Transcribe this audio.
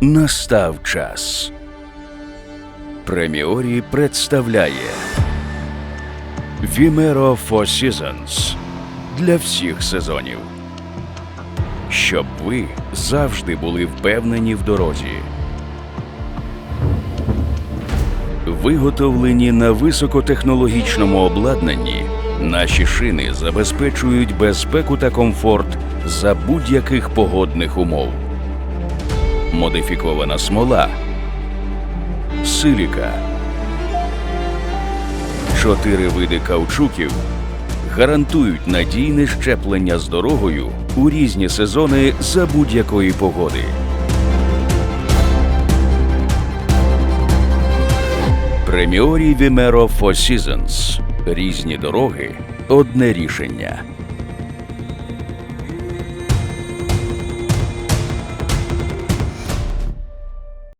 Настав час. Преміорі представляє Vimero Four Seasons для всіх сезонів. Щоб ви завжди були впевнені в дорозі. Виготовлені на високотехнологічному обладнанні, наші шини забезпечують безпеку та комфорт за будь-яких погодних умов. Модифікована смола, силіка, чотири види каучуків гарантують надійне щеплення з дорогою у різні сезони за будь-якої погоди. Преміорі Vimero Four Seasons. Різні дороги, одне рішення.